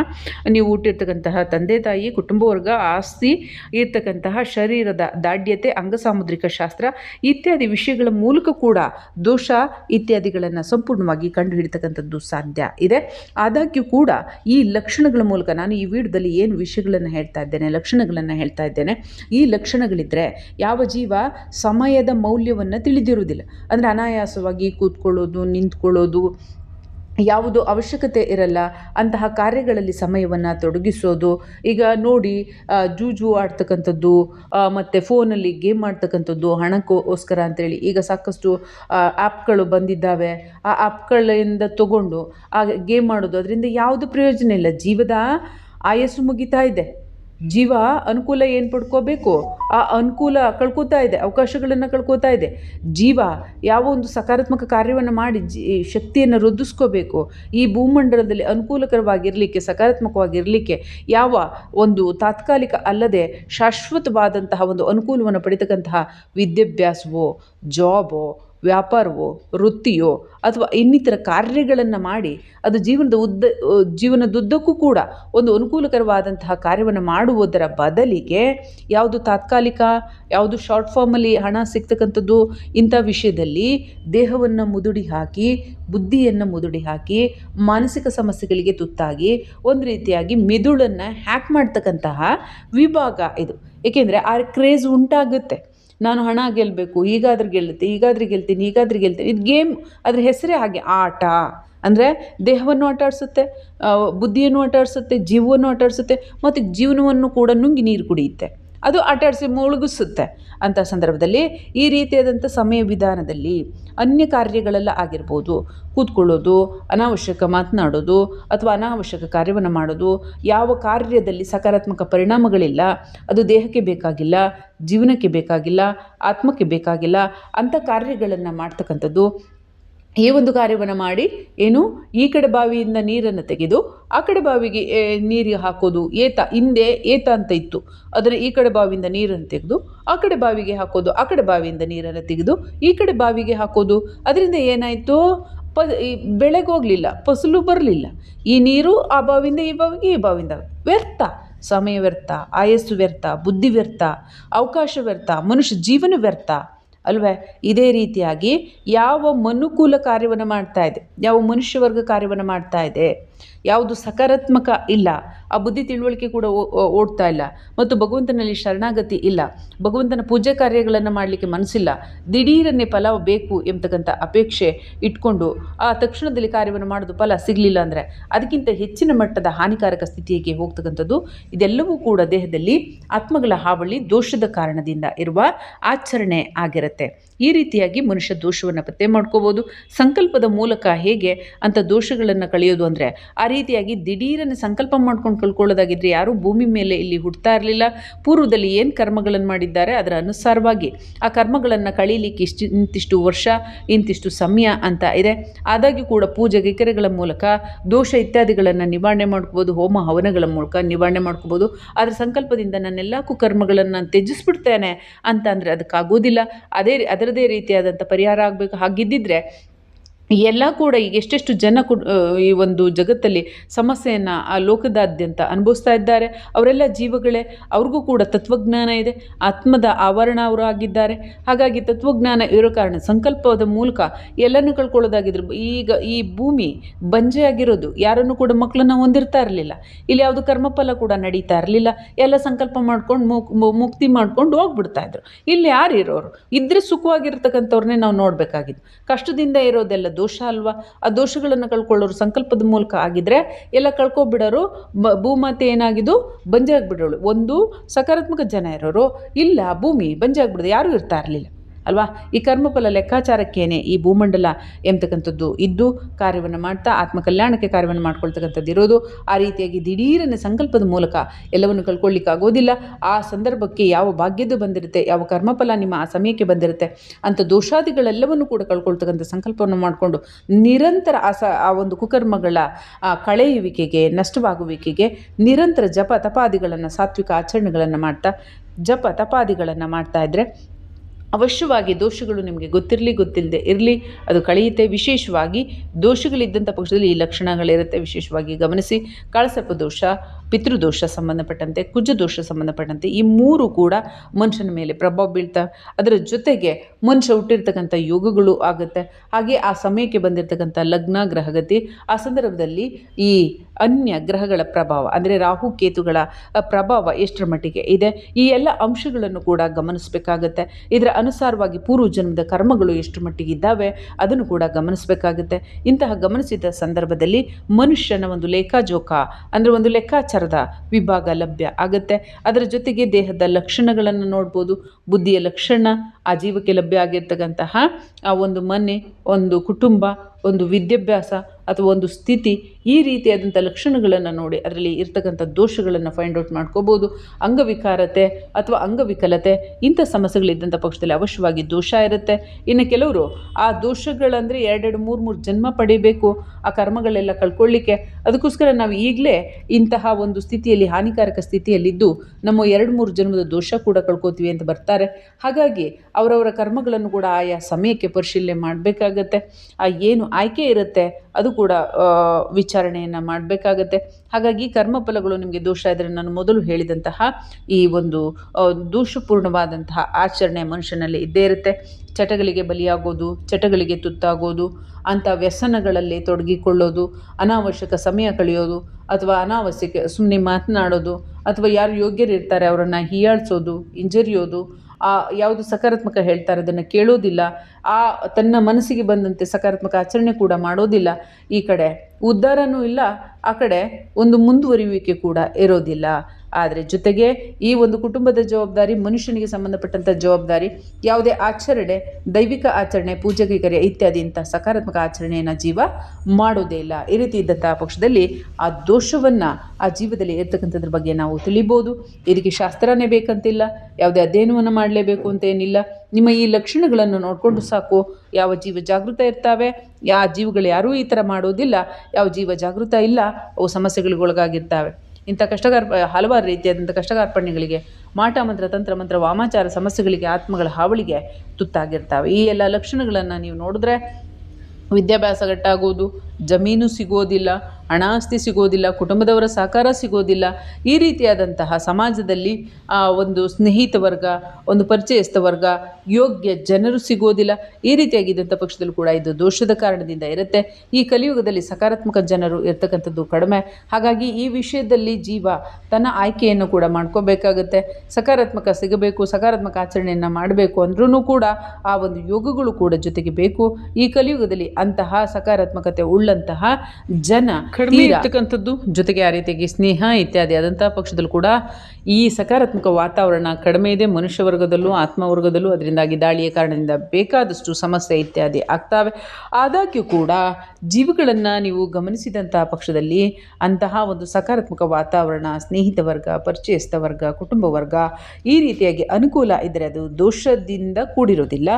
ನೀವು ಹುಟ್ಟಿರ್ತಕ್ಕಂತಹ ತಂದೆ, ತಾಯಿ, ಕುಟುಂಬ ವರ್ಗ, ಆಸ್ತಿ ಇರ್ತಕ್ಕಂತಹ ಶರೀರದ ದಾಢ್ಯತೆ ಅಂಗಸಾಮುದ್ರಿಕ ಇತ್ಯಾದಿ ವಿಷಯಗಳ ಮೂಲಕ ಕೂಡ ದೋಷ ಇತ್ಯಾದಿಗಳನ್ನು ಸಂಪೂರ್ಣವಾಗಿ ಕಂಡುಹಿಡಿತಕ್ಕಂಥದ್ದು ಸಾಧ್ಯ ಇದೆ. ಆದಾಗ್ಯೂ ಕೂಡ ಈ ಲಕ್ಷಣಗಳ ಮೂಲಕ ನಾನು ಈ ವಿಡಿಯೋದಲ್ಲಿ ಏನು ವಿಷಯಗಳನ್ನು ಹೇಳ್ತಾ ಇದ್ದೇನೆ, ಲಕ್ಷಣಗಳನ್ನು ಹೇಳ್ತಾ ಇದ್ದೇನೆ. ಈ ಲಕ್ಷಣಗಳಿದ್ದರೆ ಯಾವ ಜೀವ ಸಮಯದ ಮೌಲ್ಯವನ್ನು ತಿಳಿದಿರುವುದಿಲ್ಲ. ಅಂದರೆ ಅನಾಯಾಸವಾಗಿ ಕೂತ್ಕೊಳ್ಳೋದು, ನಿಂತ್ಕೊಳ್ಳೋದು ಯಾವುದು ಅವಶ್ಯಕತೆ ಇರಲ್ಲ, ಅಂತಹ ಕಾರ್ಯಗಳಲ್ಲಿ ಸಮಯವನ್ನು ತೊಡಗಿಸೋದು. ಈಗ ನೋಡಿ ಜೂಜು ಆಡ್ತಕ್ಕಂಥದ್ದು ಮತ್ತು ಫೋನಲ್ಲಿ ಗೇಮ್ ಆಡ್ತಕ್ಕಂಥದ್ದು ಹಣಕ್ಕೋಸ್ಕರ ಅಂತೇಳಿ ಈಗ ಸಾಕಷ್ಟು ಆ್ಯಪ್ಗಳು ಬಂದಿದ್ದಾವೆ. ಆ ಆ್ಯಪ್ಗಳಿಂದ ತೊಗೊಂಡು ಆ ಗೇಮ್ ಆಡೋದು. ಅದರಿಂದ ಯಾವುದು ಪ್ರಯೋಜನ ಇಲ್ಲ. ಜೀವದ ಆಯಸ್ಸು ಮುಗಿತಾ ಇದೆ. ಜೀವ ಅನುಕೂಲ ಏನು ಪಡ್ಕೋಬೇಕು? ಆ ಅನುಕೂಲ ಕಳ್ಕೊತಾ ಇದೆ, ಅವಕಾಶಗಳನ್ನು ಕಳ್ಕೊತಾ ಇದೆ. ಜೀವ ಯಾವ ಒಂದು ಸಕಾರಾತ್ಮಕ ಕಾರ್ಯವನ್ನು ಮಾಡಿ ಜಿ ಶಕ್ತಿಯನ್ನು ವೃದ್ಧಿಸ್ಕೋಬೇಕು. ಈ ಭೂಮಂಡಲದಲ್ಲಿ ಅನುಕೂಲಕರವಾಗಿರಲಿಕ್ಕೆ, ಸಕಾರಾತ್ಮಕವಾಗಿರಲಿಕ್ಕೆ ಯಾವ ಒಂದು ತಾತ್ಕಾಲಿಕ ಅಲ್ಲದೆ ಶಾಶ್ವತವಾದಂತಹ ಒಂದು ಅನುಕೂಲವನ್ನು ಪಡಿತಕ್ಕಂತಹ ವಿದ್ಯಾಭ್ಯಾಸವೋ, ಜಾಬೋ ವ್ಯಾಪಾರವೋ, ವೃತ್ತಿಯೋ ಅಥವಾ ಇನ್ನಿತರ ಕಾರ್ಯಗಳನ್ನು ಮಾಡಿ ಅದು ಜೀವನದ ಉದ್ದ ಜೀವನದುದ್ದಕ್ಕೂ ಕೂಡ ಒಂದು ಅನುಕೂಲಕರವಾದಂತಹ ಕಾರ್ಯವನ್ನು ಮಾಡುವುದರ ಬದಲಿಗೆ ಯಾವುದು ತಾತ್ಕಾಲಿಕ, ಯಾವುದು ಶಾರ್ಟ್ ಫಾರ್ಮಲ್ಲಿ ಹಣ ಸಿಗ್ತಕ್ಕಂಥದ್ದು, ಇಂಥ ವಿಷಯದಲ್ಲಿ ದೇಹವನ್ನು ಮುದುಡಿ ಹಾಕಿ, ಬುದ್ಧಿಯನ್ನು ಮುದುಡಿ ಹಾಕಿ, ಮಾನಸಿಕ ಸಮಸ್ಯೆಗಳಿಗೆ ತುತ್ತಾಗಿ ಒಂದು ರೀತಿಯಾಗಿ ಮೆದುಳನ್ನು ಹ್ಯಾಕ್ ಮಾಡ್ತಕ್ಕಂತಹ ವಿಭಾಗ ಇದು. ಏಕೆಂದರೆ ಆ ಕ್ರೇಜ್ ಉಂಟಾಗುತ್ತೆ. ನಾನು ಹಣ ಗೆಲ್ಲಬೇಕು ಈಗಾದ್ರೆ ಗೆಲ್ಲುತ್ತೆ ಈಗಾದ್ರೆ ಗೆಲ್ತೀನಿ ಈಗಾದ್ರೆ ಗೆಲ್ತೀನಿ. ಇದು ಗೇಮ್ ಅದ್ರ ಹೆಸರೇ ಹಾಗೆ, ಆಟ. ಅಂದರೆ ದೇಹವನ್ನು ಆಟಾಡಿಸುತ್ತೆ ಬುದ್ಧಿಯನ್ನು ಆಟಾಡಿಸುತ್ತೆ ಜೀವವನ್ನು ಆಟಾಡಿಸುತ್ತೆ ಮತ್ತು ಜೀವನವನ್ನು ಕೂಡ ನುಂಗಿ ನೀರು ಕುಡಿಯುತ್ತೆ. ಅದು ಆಟಾಡಿಸಿ ಮುಳುಗಿಸುತ್ತೆ. ಅಂಥ ಸಂದರ್ಭದಲ್ಲಿ ಈ ರೀತಿಯಾದಂಥ ಸಮಯ ವಿಧಾನದಲ್ಲಿ ಅನ್ಯ ಕಾರ್ಯಗಳೆಲ್ಲ ಆಗಿರ್ಬೋದು. ಕೂತ್ಕೊಳ್ಳೋದು, ಅನಾವಶ್ಯಕ ಮಾತನಾಡೋದು ಅಥವಾ ಅನಾವಶ್ಯಕ ಕಾರ್ಯವನ್ನು ಮಾಡೋದು, ಯಾವ ಕಾರ್ಯದಲ್ಲಿ ಸಕಾರಾತ್ಮಕ ಪರಿಣಾಮಗಳಿಲ್ಲ, ಅದು ದೇಹಕ್ಕೆ ಬೇಕಾಗಿಲ್ಲ, ಜೀವನಕ್ಕೆ ಬೇಕಾಗಿಲ್ಲ, ಆತ್ಮಕ್ಕೆ ಬೇಕಾಗಿಲ್ಲ, ಅಂಥ ಕಾರ್ಯಗಳನ್ನು ಮಾಡ್ತಕ್ಕಂಥದ್ದು ಈ ಒಂದು ಕಾರ್ಯವನ್ನು ಮಾಡಿ ಏನು, ಈ ಕಡೆ ಬಾವಿಯಿಂದ ನೀರನ್ನು ತೆಗೆದು, ಆ ಕಡೆ ಬಾವಿಗೆ ನೀರಿಗೆ ಹಾಕೋದು, ಏತ, ಹಿಂದೆ ಏತ ಅಂತ ಇತ್ತು. ಅದನ್ನು ಈ ಕಡೆ ಬಾವಿಯಿಂದ ನೀರನ್ನು ತೆಗೆದು, ಆ ಕಡೆ ಬಾವಿಗೆ ಹಾಕೋದು, ಆ ಕಡೆ ಬಾವಿಯಿಂದ ನೀರನ್ನು ತೆಗೆದು, ಈ ಕಡೆ ಬಾವಿಗೆ ಹಾಕೋದು. ಅದರಿಂದ ಏನಾಯಿತು? ಪ ಬೆಳೆಗೋಗಲಿಲ್ಲ ಫಸಲು ಬರಲಿಲ್ಲ. ಈ ನೀರು ಆ ಬಾವಿಯಿಂದ, ಈ ಬಾವಿಗೆ, ಈ ಬಾವಿಯಿಂದ ವ್ಯರ್ಥ. ಸಮಯ ವ್ಯರ್ಥ, ಆಯಸ್ಸು ವ್ಯರ್ಥ, ಬುದ್ಧಿ ವ್ಯರ್ಥ, ಅವಕಾಶ ವ್ಯರ್ಥ, ಮನುಷ್ಯ ಜೀವನ ವ್ಯರ್ಥ. ಅಲ್ವೇ? ಇದೇ ರೀತಿಯಾಗಿ ಯಾವ ಮನುಕೂಲ ಕಾರ್ಯವನ್ನು ಮಾಡ್ತಾ ಇದೆ ಯಾವ ಮನುಷ್ಯ ವರ್ಗ ಕಾರ್ಯವನ್ನು ಮಾಡ್ತಾ ಇದೆ ಯಾವುದು ಸಕಾರಾತ್ಮಕ ಇಲ್ಲ. ಆ ಬುದ್ಧಿ ತಿಳುವಳಿಕೆ ಕೂಡ ಓಡ್ತಾ ಇಲ್ಲ. ಮತ್ತು ಭಗವಂತನಲ್ಲಿ ಶರಣಾಗತಿ ಇಲ್ಲ. ಭಗವಂತನ ಪೂಜೆ ಕಾರ್ಯಗಳನ್ನು ಮಾಡಲಿಕ್ಕೆ ಮನಸ್ಸಿಲ್ಲ. ದಿಢೀರನ್ನೇ ಫಲ ಬೇಕು ಎಂಬತಕ್ಕಂಥ ಅಪೇಕ್ಷೆ ಇಟ್ಕೊಂಡು ಆ ತಕ್ಷಣದಲ್ಲಿ ಕಾರ್ಯವನ್ನು ಮಾಡೋದು ಫಲ ಸಿಗಲಿಲ್ಲ ಅಂದರೆ ಅದಕ್ಕಿಂತ ಹೆಚ್ಚಿನ ಮಟ್ಟದ ಹಾನಿಕಾರಕ ಸ್ಥಿತಿಗೆ ಹೋಗ್ತಕ್ಕಂಥದ್ದು, ಇದೆಲ್ಲವೂ ಕೂಡ ದೇಹದಲ್ಲಿ ಆತ್ಮಗಳ ಹಾವಳಿ ದೋಷದ ಕಾರಣದಿಂದ ಇರುವ ಆಚರಣೆ ಆಗಿರುತ್ತೆ. ಈ ರೀತಿಯಾಗಿ ಮನುಷ್ಯ ದೋಷವನ್ನು ಪತ್ತೆ ಮಾಡ್ಕೋಬೋದು. ಸಂಕಲ್ಪದ ಮೂಲಕ ಹೇಗೆ ಅಂತ ದೋಷಗಳನ್ನು ಕಳೆಯೋದು ಅಂದರೆ ಆ ರೀತಿಯಾಗಿ ದಿಢೀರನ್ನು ಸಂಕಲ್ಪ ಮಾಡ್ಕೊಂಡು ಕಳ್ಕೊಳ್ಳೋದಾಗಿದ್ದರೆ ಯಾರೂ ಭೂಮಿ ಮೇಲೆ ಇಲ್ಲಿ ಹುಡ್ತಾ ಇರಲಿಲ್ಲ. ಪೂರ್ವದಲ್ಲಿ ಏನು ಕರ್ಮಗಳನ್ನು ಮಾಡಿದ್ದಾರೆ ಅದರ ಅನುಸಾರವಾಗಿ ಆ ಕರ್ಮಗಳನ್ನು ಕಳೀಲಿಕ್ಕೆ ಇಷ್ಟು ಇಂತಿಷ್ಟು ವರ್ಷ, ಇಂತಿಷ್ಟು ಸಮಯ ಅಂತ ಇದೆ. ಆದಾಗ್ಯೂ ಕೂಡ ಪೂಜೆ ಗಿಕರೆಗಳ ಮೂಲಕ ದೋಷ ಇತ್ಯಾದಿಗಳನ್ನು ನಿವಾರಣೆ ಮಾಡ್ಕೋಬೋದು, ಹೋಮ ಹವನಗಳ ಮೂಲಕ ನಿವಾರಣೆ ಮಾಡ್ಕೋಬೋದು. ಅದರ ಸಂಕಲ್ಪದಿಂದ ನನ್ನೆಲ್ಲ ಕುಕರ್ಮಗಳನ್ನು ತ್ಯಜಿಸ್ಬಿಡ್ತೇನೆ ಅಂತ ಅಂದರೆ ಅದಕ್ಕಾಗೋದಿಲ್ಲ. ಅದೇ ಅದರದೇ ರೀತಿಯಾದಂಥ ಪರಿಹಾರ ಆಗಬೇಕು. ಹಾಗಿದ್ದಿದ್ರೆ ಎಲ್ಲ ಕೂಡ ಈಗ ಎಷ್ಟೆಷ್ಟು ಜನ ಕು ಈ ಒಂದು ಜಗತ್ತಲ್ಲಿ ಸಮಸ್ಯೆಯನ್ನು ಆ ಲೋಕದಾದ್ಯಂತ ಅನುಭವಿಸ್ತಾ ಇದ್ದಾರೆ. ಅವರೆಲ್ಲ ಜೀವಗಳೇ, ಅವ್ರಿಗೂ ಕೂಡ ತತ್ವಜ್ಞಾನ ಇದೆ. ಆತ್ಮದ ಆವರಣ ಅವರು ಆಗಿದ್ದಾರೆ. ಹಾಗಾಗಿ ತತ್ವಜ್ಞಾನ ಇರೋ ಕಾರಣ ಸಂಕಲ್ಪದ ಮೂಲಕ ಎಲ್ಲನೂ ಕಳ್ಕೊಳ್ಳೋದಾಗಿದ್ರು ಈಗ ಈ ಭೂಮಿ ಬಂಜೆ ಆಗಿರೋದು ಯಾರನ್ನು ಕೂಡ ಮಕ್ಕಳನ್ನು ಹೊಂದಿರ್ತಾ ಇರಲಿಲ್ಲ. ಇಲ್ಲಿ ಯಾವುದು ಕರ್ಮಫಲ ಕೂಡ ನಡೀತಾ ಇರಲಿಲ್ಲ. ಎಲ್ಲ ಸಂಕಲ್ಪ ಮಾಡ್ಕೊಂಡು ಮುಕ್ತಿ ಮಾಡ್ಕೊಂಡು ಹೋಗ್ಬಿಡ್ತಾ ಇದ್ರು. ಇಲ್ಲಿ ಯಾರು ಇರೋರು ಇದ್ರೆ ಸುಖವಾಗಿರ್ತಕ್ಕಂಥವ್ರನ್ನೇ ನಾವು ನೋಡಬೇಕಾಗಿದ್ದು. ಕಷ್ಟದಿಂದ ಇರೋದೆಲ್ಲ ದೋಷ ಅಲ್ವಾ? ಆ ದೋಷಗಳನ್ನು ಕಳ್ಕೊಳ್ಳೋರು ಸಂಕಲ್ಪದ ಮೂಲಕ ಆಗಿದ್ರೆ ಎಲ್ಲ ಕಳ್ಕೊಬಿಡೋರು ಬ, ಭೂಮಾತೆ ಏನಾಗಿದ್ದು? ಬಂಜೆ ಆಗಿಬಿಡೋಳು ಒಂದು ಸಕಾರಾತ್ಮಕ ಜನ ಇರೋರು. ಇಲ್ಲ, ಭೂಮಿ ಬಂಜೆ ಆಗಿಬಿಡೋದು ಯಾರೂ ಇರ್ತಾ ಇರಲಿಲ್ಲ. ಅಲ್ವಾ? ಈ ಕರ್ಮಫಲ ಲೆಕ್ಕಾಚಾರಕ್ಕೇನೆ ಈ ಭೂಮಂಡಲ ಎಂಬತಕ್ಕಂಥದ್ದು ಇದ್ದು ಕಾರ್ಯವನ್ನು ಮಾಡ್ತಾ ಆತ್ಮ ಕಲ್ಯಾಣಕ್ಕೆ ಕಾರ್ಯವನ್ನು ಮಾಡ್ಕೊಳ್ತಕ್ಕಂಥದ್ದು ಇರೋದು. ಆ ರೀತಿಯಾಗಿ ದಿಢೀರನೆ ಸಂಕಲ್ಪದ ಮೂಲಕ ಎಲ್ಲವನ್ನು ಕಳ್ಕೊಳ್ಳಿಕ್ಕಾಗೋದಿಲ್ಲ. ಆ ಸಂದರ್ಭಕ್ಕೆ ಯಾವ ಭಾಗ್ಯದ್ದು ಬಂದಿರುತ್ತೆ, ಯಾವ ಕರ್ಮಫಲ ನಿಮ್ಮ ಆ ಸಮಯಕ್ಕೆ ಬಂದಿರುತ್ತೆ, ಅಂಥ ದೋಷಾದಿಗಳೆಲ್ಲವನ್ನು ಕೂಡ ಕಳ್ಕೊಳ್ತಕ್ಕಂಥ ಸಂಕಲ್ಪವನ್ನು ಮಾಡಿಕೊಂಡು ನಿರಂತರ ಆ ಆ ಒಂದು ಕುಕರ್ಮಗಳ ಕಳೆಯುವಿಕೆಗೆ, ನಷ್ಟವಾಗುವಿಕೆಗೆ ನಿರಂತರ ಜಪ ತಪಾದಿಗಳನ್ನು, ಸಾತ್ವಿಕ ಆಚರಣೆಗಳನ್ನು ಮಾಡ್ತಾ, ಜಪ ತಪಾದಿಗಳನ್ನು ಮಾಡ್ತಾ ಇದ್ದರೆ ಅವಶ್ಯವಾಗಿ ದೋಷಗಳು ನಿಮಗೆ ಗೊತ್ತಿರಲಿ ಗೊತ್ತಿಲ್ಲದೆ ಇರಲಿ, ಅದು ಕಳೆಯುತ್ತೆ. ವಿಶೇಷವಾಗಿ ದೋಷಗಳಿದ್ದಂಥ ಪಕ್ಷದಲ್ಲಿ ಈ ಲಕ್ಷಣಗಳಿರುತ್ತೆ. ವಿಶೇಷವಾಗಿ ಗಮನಿಸಿ ಕಾಳಸರ್ಪ ದೋಷ ಪಿತೃದೋಷ ಸಂಬಂಧಪಟ್ಟಂತೆ, ಕುಜದೋಷ ಸಂಬಂಧಪಟ್ಟಂತೆ ಈ ಮೂರು ಕೂಡ ಮನುಷ್ಯನ ಮೇಲೆ ಪ್ರಭಾವ ಬೀಳ್ತಾ, ಅದರ ಜೊತೆಗೆ ಮನುಷ್ಯ ಹುಟ್ಟಿರ್ತಕ್ಕಂಥ ಯೋಗಗಳು ಆಗುತ್ತೆ. ಹಾಗೆ ಆ ಸಮಯಕ್ಕೆ ಬಂದಿರತಕ್ಕಂಥ ಲಗ್ನ, ಗ್ರಹಗತಿ, ಆ ಸಂದರ್ಭದಲ್ಲಿ ಈ ಅನ್ಯ ಗ್ರಹಗಳ ಪ್ರಭಾವ, ಅಂದರೆ ರಾಹು ಕೇತುಗಳ ಪ್ರಭಾವ ಎಷ್ಟರ ಮಟ್ಟಿಗೆ ಇದೆ, ಈ ಎಲ್ಲ ಅಂಶಗಳನ್ನು ಕೂಡ ಗಮನಿಸಬೇಕಾಗತ್ತೆ. ಇದರ ಅನುಸಾರವಾಗಿ ಪೂರ್ವ ಜನ್ಮದ ಕರ್ಮಗಳು ಎಷ್ಟು ಮಟ್ಟಿಗೆ ಇದ್ದಾವೆ, ಅದನ್ನು ಕೂಡ ಗಮನಿಸಬೇಕಾಗುತ್ತೆ. ಇಂತಹ ಗಮನಿಸಿದ ಸಂದರ್ಭದಲ್ಲಿ ಮನುಷ್ಯನ ಒಂದು ಲೇಖಾಜೋಕ ಅಂದರೆ ಒಂದು ಲೆಕ್ಕಾಚಾರದ ವಿಭಾಗ ಲಭ್ಯ ಆಗುತ್ತೆ. ಅದರ ಜೊತೆಗೆ ದೇಹದ ಲಕ್ಷಣಗಳನ್ನು ನೋಡ್ಬೋದು. ಬುದ್ಧಿಯ ಲಕ್ಷಣ ಆ ಜೀವಕ್ಕೆ ಲಭ್ಯ ಆಗಿರ್ತಕ್ಕಂತಹ ಆ ಒಂದು ಮನೆ, ಒಂದು ಕುಟುಂಬ, ಒಂದು ವಿದ್ಯಾಭ್ಯಾಸ ಅಥವಾ ಒಂದು ಸ್ಥಿತಿ ಈ ರೀತಿಯಾದಂಥ ಲಕ್ಷಣಗಳನ್ನು ನೋಡಿ ಅದರಲ್ಲಿ ಇರ್ತಕ್ಕಂಥ ದೋಷಗಳನ್ನು ಫೈಂಡ್ ಔಟ್ ಮಾಡ್ಕೋಬೋದು. ಅಂಗವಿಕಾರತೆ ಅಥವಾ ಅಂಗವಿಕಲತೆ ಇಂಥ ಸಮಸ್ಯೆಗಳಿದ್ದಂಥ ಪಕ್ಷದಲ್ಲಿ ಅವಶ್ಯವಾಗಿ ದೋಷ ಇರುತ್ತೆ. ಇನ್ನು ಕೆಲವರು ಆ ದೋಷಗಳಂದರೆ ಎರಡೆರಡು ಮೂರು ಮೂರು ಜನ್ಮ ಪಡಿಬೇಕು, ಆ ಕರ್ಮಗಳೆಲ್ಲ ಕಳ್ಕೊಳ್ಳಿಕ್ಕೆ. ಅದಕ್ಕೋಸ್ಕರ ನಾವು ಈಗಲೇ ಇಂತಹ ಒಂದು ಸ್ಥಿತಿಯಲ್ಲಿ, ಹಾನಿಕಾರಕ ಸ್ಥಿತಿಯಲ್ಲಿದ್ದು ನಮ್ಮ ಎರಡು ಮೂರು ಜನ್ಮದ ದೋಷ ಕೂಡ ಕಳ್ಕೊತೀವಿ ಅಂತ ಬರ್ತಾರೆ. ಹಾಗಾಗಿ ಅವರವರ ಕರ್ಮಗಳನ್ನು ಕೂಡ ಆಯಾ ಸಮಯಕ್ಕೆ ಪರಿಶೀಲನೆ ಮಾಡಬೇಕಾಗತ್ತೆ. ಆ ಏನು ಆಯ್ಕೆ ಇರುತ್ತೆ, ಅದು ಕೂಡ ವಿಚಾರಣೆಯನ್ನು ಮಾಡಬೇಕಾಗತ್ತೆ. ಹಾಗಾಗಿ ಕರ್ಮಫಲಗಳು ನಿಮಗೆ ದೋಷ ಇದ್ದರೆ ನಾನು ಮೊದಲು ಹೇಳಿದಂತಹ ಈ ಒಂದು ದೋಷಪೂರ್ಣವಾದಂತಹ ಆಚರಣೆ ಮನುಷ್ಯನಲ್ಲಿ ಇದ್ದೇ ಇರುತ್ತೆ. ಚಟಗಳಿಗೆ ಬಲಿಯಾಗೋದು, ಚಟಗಳಿಗೆ ತುತ್ತಾಗೋದು, ಅಂಥ ವ್ಯಸನಗಳಲ್ಲಿ ತೊಡಗಿಕೊಳ್ಳೋದು, ಅನಾವಶ್ಯಕ ಸಮಯ ಕಳೆಯೋದು, ಅಥವಾ ಅನಾವಶ್ಯಕ ಸುಮ್ಮನೆ ಮಾತನಾಡೋದು, ಅಥವಾ ಯಾರು ಯೋಗ್ಯರಿರ್ತಾರೆ ಅವರನ್ನು ಹೀಯಾಳಿಸೋದು ಇಂಜರಿಯೋದು ಆ ಯಾವುದು ಸಕಾರಾತ್ಮಕ ಹೇಳ್ತಾರೆ, ಅದನ್ನು ಕೇಳೋದಿಲ್ಲ. ಆ ತನ್ನ ಮನಸ್ಸಿಗೆ ಬಂದಂತೆ ಸಕಾರಾತ್ಮಕ ಆಚರಣೆ ಕೂಡ ಮಾಡೋದಿಲ್ಲ ಈ ಕಡೆ. ಉದ್ಧಾರನೂ ಇಲ್ಲ, ಆ ಕಡೆ ಒಂದು ಮುಂದುವರಿಯುವಿಕೆ ಕೂಡ ಇರೋದಿಲ್ಲ. ಆದರೆ ಜೊತೆಗೆ ಈ ಒಂದು ಕುಟುಂಬದ ಜವಾಬ್ದಾರಿ, ಮನುಷ್ಯನಿಗೆ ಸಂಬಂಧಪಟ್ಟಂಥ ಜವಾಬ್ದಾರಿ, ಯಾವುದೇ ಆಚರಣೆ, ದೈವಿಕ ಆಚರಣೆ, ಪೂಜೆ, ಕೈಕರ್ಯ ಇತ್ಯಾದಿ ಇಂಥ ಸಕಾರಾತ್ಮಕ ಆಚರಣೆಯನ್ನು ಜೀವ ಮಾಡೋದೇ ಇಲ್ಲ. ಈ ರೀತಿ ಇದ್ದಂಥ ಪಕ್ಷದಲ್ಲಿ ಆ ದೋಷವನ್ನು ಆ ಜೀವದಲ್ಲಿ ಇರ್ತಕ್ಕಂಥದ್ರ ಬಗ್ಗೆ ನಾವು ತಿಳಿಬೋದು. ಇದಕ್ಕೆ ಶಾಸ್ತ್ರನೇ ಬೇಕಂತಿಲ್ಲ, ಯಾವುದೇ ಅಧ್ಯಯನವನ್ನು ಮಾಡಲೇಬೇಕು ಅಂತ ಏನಿಲ್ಲ. ನಿಮ್ಮ ಈ ಲಕ್ಷಣಗಳನ್ನು ನೋಡಿಕೊಂಡು ಸಾಕು. ಯಾವ ಜೀವ ಜಾಗೃತ ಇರ್ತಾವೆ? ಯಾವ ಜೀವಗಳು ಯಾರೂ ಈ ಥರ ಮಾಡೋದಿಲ್ಲ. ಯಾವ ಜೀವ ಜಾಗೃತ ಇಲ್ಲ, ಅವು ಸಮಸ್ಯೆಗಳಿಗೊಳಗಾಗಿರ್ತಾವೆ. ಇಂಥ ಕಷ್ಟಗಾರ್ಪ ಹಲವಾರು ರೀತಿಯಾದಂಥ ಕಷ್ಟಗಾರ್ಪಣ್ಯಗಳಿಗೆ, ಮಾಟ ಮಂತ್ರ, ತಂತ್ರ ಮಂತ್ರ, ವಾಮಾಚಾರ ಸಮಸ್ಯೆಗಳಿಗೆ, ಆತ್ಮಗಳ ಹಾವಳಿಗೆ ತುತ್ತಾಗಿರ್ತಾವೆ. ಈ ಎಲ್ಲ ಲಕ್ಷಣಗಳನ್ನು ನೀವು ನೋಡಿದ್ರೆ ವಿದ್ಯಾಭ್ಯಾಸ ಗಟ್ಟಾಗೋದು ಜಮೀನು ಸಿಗೋದಿಲ್ಲ ಹಣ ಆಸ್ತಿ ಸಿಗೋದಿಲ್ಲ, ಕುಟುಂಬದವರ ಸಹಕಾರ ಸಿಗೋದಿಲ್ಲ, ಈ ರೀತಿಯಾದಂತಹ ಸಮಾಜದಲ್ಲಿ, ಆ, ಒಂದು ಸ್ನೇಹಿತ ವರ್ಗ, ಒಂದು ಪರಿಚಯಸ್ಥ ವರ್ಗ ಯೋಗ್ಯ ಜನರು ಸಿಗೋದಿಲ್ಲ. ಈ ರೀತಿಯಾಗಿದ್ದಂಥ ಪಕ್ಷದಲ್ಲೂ ಕೂಡ ಇದು ದೋಷದ ಕಾರಣದಿಂದ ಇರುತ್ತೆ. ಈ ಕಲಿಯುಗದಲ್ಲಿ ಸಕಾರಾತ್ಮಕ ಜನರು ಇರ್ತಕ್ಕಂಥದ್ದು ಕಡಿಮೆ. ಹಾಗಾಗಿ ಈ ವಿಷಯದಲ್ಲಿ ಜೀವ ತನ್ನ ಆಯ್ಕೆಯನ್ನು ಕೂಡ ಮಾಡ್ಕೋಬೇಕಾಗುತ್ತೆ. ಸಕಾರಾತ್ಮಕ ಸಿಗಬೇಕು, ಸಕಾರಾತ್ಮಕ ಆಚರಣೆಯನ್ನು ಮಾಡಬೇಕು ಅಂದ್ರೂ ಕೂಡ ಆ ಒಂದು ಯೋಗಗಳು ಕೂಡ ಜೊತೆಗೆ ಬೇಕು. ಈ ಕಲಿಯುಗದಲ್ಲಿ ಅಂತಹ ಸಕಾರಾತ್ಮಕತೆ ಉಳ್ಳಂತಹ ಜನ ಕಡಿಮೆ ಇರ್ತಕ್ಕಂಥದ್ದು. ಜೊತೆಗೆ ಆ ರೀತಿಯಾಗಿ ಸ್ನೇಹ ಇತ್ಯಾದಿ ಆದಂತಹ ಪಕ್ಷದಲ್ಲೂ ಕೂಡ ಈ ಸಕಾರಾತ್ಮಕ ವಾತಾವರಣ ಕಡಿಮೆ ಇದೆ. ಮನುಷ್ಯ ವರ್ಗದಲ್ಲೂ ಆತ್ಮವರ್ಗದಲ್ಲೂ ಅದರಿಂದಾಗಿ ದಾಳಿಯ ಕಾರಣದಿಂದ ಬೇಕಾದಷ್ಟು ಸಮಸ್ಯೆ ಇತ್ಯಾದಿ ಆಗ್ತವೆ. ಆದಾಗ್ಯೂ ಕೂಡ ಜೀವಗಳನ್ನು ನೀವು ಗಮನಿಸಿದಂತಹ ಪಕ್ಷದಲ್ಲಿ ಅಂತಹ ಒಂದು ಸಕಾರಾತ್ಮಕ ವಾತಾವರಣ ಸ್ನೇಹಿತ ವರ್ಗ ಪರಿಚಯಸ್ಥ ವರ್ಗ ಕುಟುಂಬ ವರ್ಗ ಈ ರೀತಿಯಾಗಿ ಅನುಕೂಲ ಇದ್ದರೆ ಅದು ದೋಷದಿಂದ ಕೂಡಿರೋದಿಲ್ಲ.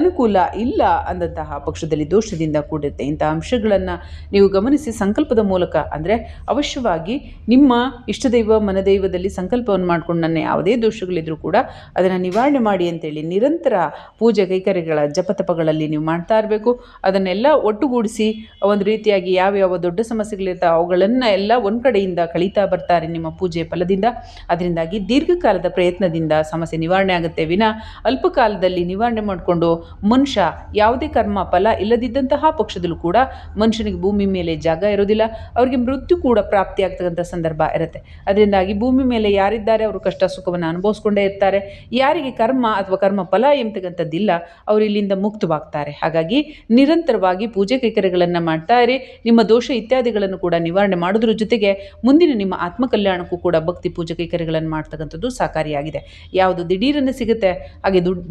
ಅನುಕೂಲ ಇಲ್ಲ ಅಂದಂತಹ ಪಕ್ಷದಲ್ಲಿ ದೋಷದಿಂದ ಕೂಡಿರುತ್ತೆ. ಇಂಥ ಅಂಶಗಳನ್ನು ನೀವು ಗಮನಿಸಿ ಸಂಕಲ್ಪದ ಮೂಲಕ. ಅಂದರೆ ಅವಶ್ಯವಾಗಿ ನಿಮ್ಮ ಇಷ್ಟದೈವ ಮನದೈವದಲ್ಲಿ ಸಂಕಲ್ಪವನ್ನು ಮಾಡಿಕೊಂಡು ನನ್ನ ಯಾವುದೇ ದೋಷಗಳಿದ್ರೂ ಕೂಡ ಅದನ್ನು ನಿವಾರಣೆ ಮಾಡಿ ಅಂತೇಳಿ ನಿರಂತರ ಪೂಜೆ ಕೈಕರ್ಯಗಳ ಜಪತಪಗಳಲ್ಲಿ ನೀವು ಮಾಡ್ತಾ ಇರಬೇಕು. ಅದನ್ನೆಲ್ಲ ಒಟ್ಟುಗೂಡಿಸಿ ಒಂದು ರೀತಿಯಾಗಿ ಯಾವ್ಯಾವ ದೊಡ್ಡ ಸಮಸ್ಯೆಗಳಿರ್ತಾವೆ ಅವುಗಳನ್ನು ಎಲ್ಲ ಒಂದು ಕಡೆಯಿಂದ ಕಳೀತಾ ಬರ್ತಾರೆ ನಿಮ್ಮ ಪೂಜೆ ಫಲದಿಂದ. ಅದರಿಂದಾಗಿ ದೀರ್ಘಕಾಲದ ಪ್ರಯತ್ನದಿಂದ ಸಮಸ್ಯೆ ನಿವಾರಣೆ ಆಗುತ್ತೆ. ವಿನ ಅಲ್ಪಕಾಲದಲ್ಲಿ ನಿವಾರಣೆ ಮಾಡಿಕೊಂಡು ಮನುಷ್ಯ ಯಾವುದೇ ಕರ್ಮ, ಫಲ ಇಲ್ಲದಿದ್ದಂತಹ ಪಕ್ಷದಲ್ಲೂ ಕೂಡ ಮನುಷ್ಯನಿಗೆ ಭೂಮಿ ಮೇಲೆ ಜಾಗ ಇರೋದಿಲ್ಲ. ಅವರಿಗೆ ಮೃತ್ಯು ಕೂಡ ಪ್ರಾಪ್ತಿಯಾಗ್ತಕ್ಕಂಥ ಸಂದರ್ಭ ಇರುತ್ತೆ. ಅದರಿಂದಾಗಿ ಭೂಮಿ ಮೇಲೆ ಯಾರಿದ್ದಾರೆ ಅವರು ಕಷ್ಟ ಸುಖವನ್ನು ಅನುಭವಿಸ್ಕೊಂಡೇ ಇರ್ತಾರೆ. ಯಾರಿಗೆ ಕರ್ಮ ಅಥವಾ ಕರ್ಮ ಫಲ ಎಂಬತಕ್ಕಂಥದ್ದಿಲ್ಲ ಅವರು ಇಲ್ಲಿಂದ ಮುಕ್ತವಾಗ್ತಾರೆ. ಹಾಗಾಗಿ ನಿರಂತರವಾಗಿ ಪೂಜೆ ಕೈಕರ್ಯಗಳನ್ನು ಮಾಡ್ತಾ ಇರಿ. ನಿಮ್ಮ ದೋಷ ಇತ್ಯಾದಿಗಳನ್ನು ಕೂಡ ನಿವಾರಣೆ ಮಾಡೋದ್ರ ಜೊತೆಗೆ ಮುಂದಿನ ನಿಮ್ಮ ಆತ್ಮಕಲ್ಯಾಣಕ್ಕೂ ಕೂಡ ಭಕ್ತಿ ಪೂಜೆ ಕೈಕರ್ಯಗಳನ್ನು ಮಾಡ್ತಕ್ಕಂಥದ್ದು ಸಹಕಾರಿಯಾಗಿದೆ ಯಾವುದು ದಿಢೀರನ್ನೇ ಸಿಗುತ್ತೆ, ಹಾಗೆ ದುಡ್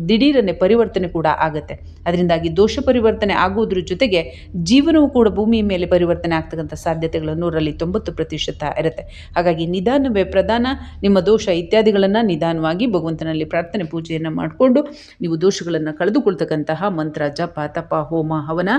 ಪರಿವರ್ತನೆ ಕೂಡ ಆಗುತ್ತೆ. ಅದರಿಂದಾಗಿ ದೋಷ ಪರಿವರ್ತನೆ ಆಗುವುದ್ರ ಜೊತೆಗೆ ಜೀವನವೂ ಕೂಡ ಭೂಮಿಯ ಮೇಲೆ ಪರಿವರ್ತನೆ ಆಗ್ತಕ್ಕಂಥ ಸಾಧ್ಯತೆಗಳು ನೂರಲ್ಲಿ ತೊಂಬತ್ತು ಪ್ರತಿಶತ ಇರುತ್ತೆ. ಹಾಗಾಗಿ ನಿಧಾನವೇ ಪ್ರಧಾನ, ನಿಮ್ಮ ದೋಷ ಇತ್ಯಾದಿಗಳನ್ನು ನಿಧಾನವಾಗಿ ಭಗವಂತನಲ್ಲಿ ಪ್ರಾರ್ಥನೆ ಪೂಜೆಯನ್ನು ಮಾಡಿಕೊಂಡು ನೀವು ದೋಷಗಳನ್ನು ಕಳೆದುಕೊಳ್ತಕ್ಕಂತಹ ಮಂತ್ರ, ಜಪ, ತಪ, ಹೋಮ, ಹವನ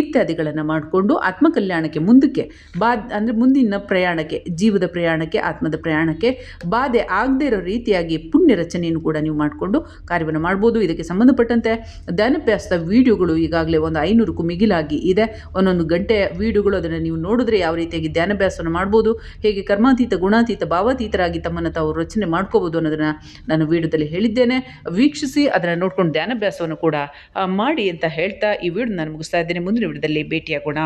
ಇತ್ಯಾದಿಗಳನ್ನು ಮಾಡಿಕೊಂಡು ಆತ್ಮಕಲ್ಯಾಣಕ್ಕೆ ಮುಂದಕ್ಕೆ ಬಾ ಅಂದರೆ ಮುಂದಿನ ಪ್ರಯಾಣಕ್ಕೆ, ಜೀವದ ಪ್ರಯಾಣಕ್ಕೆ, ಆತ್ಮದ ಪ್ರಯಾಣಕ್ಕೆ ಬಾಧೆ ಆಗದೇ ಇರೋ ರೀತಿಯಾಗಿ ಪುಣ್ಯ ರಚನೆಯನ್ನು ಕೂಡ ನೀವು ಮಾಡಿಕೊಂಡು ಕಾರ್ಯವನ್ನು ಮಾಡ್ಬೋದು. ಇದಕ್ಕೆ ಸಂಬಂಧಪಟ್ಟಂತೆ ಧ್ಯಾನಭ್ಯಾಸದ ವಿಡಿಯೋಗಳು ಈಗಾಗಲೇ ಒಂದು ಐನೂರಕ್ಕೂ ಮಿಗಿಲಾಗಿ ಇದೆ. ಒಂದೊಂದು ಗಂಟೆ ವಿಡಿಯೋಗಳು ಅದನ್ನು ನೀವು ನೋಡಿದ್ರೆ ಯಾವ ರೀತಿಯಾಗಿ ಧ್ಯಾನಾಭ್ಯಾಸವನ್ನು ಮಾಡ್ಬೋದು, ಹೇಗೆ ಕರ್ಮಾತೀತ, ಗುಣಾತೀತ, ಭಾವಾತೀತರಾಗಿ ತಮ್ಮನ್ನು ತಾವು ರಚನೆ ಮಾಡ್ಕೋಬೋದು ಅನ್ನೋದನ್ನು ನಾನು ವಿಡಿಯೋದಲ್ಲಿ ಹೇಳಿದ್ದೇನೆ. ವೀಕ್ಷಿಸಿ, ಅದನ್ನು ನೋಡ್ಕೊಂಡು ಧ್ಯಾನಾಭ್ಯಾಸವನ್ನು ಕೂಡ ಮಾಡಿ ಅಂತ ಹೇಳ್ತಾ ಈ ವಿಡಿಯೋ ನಾನು ಮುಗಿಸ್ತಾ ಇದ್ದೇನೆ. ಮುಂದಿನ ವಿಡಿಯೋದಲ್ಲಿ ಭೇಟಿಯಾಗೋಣ.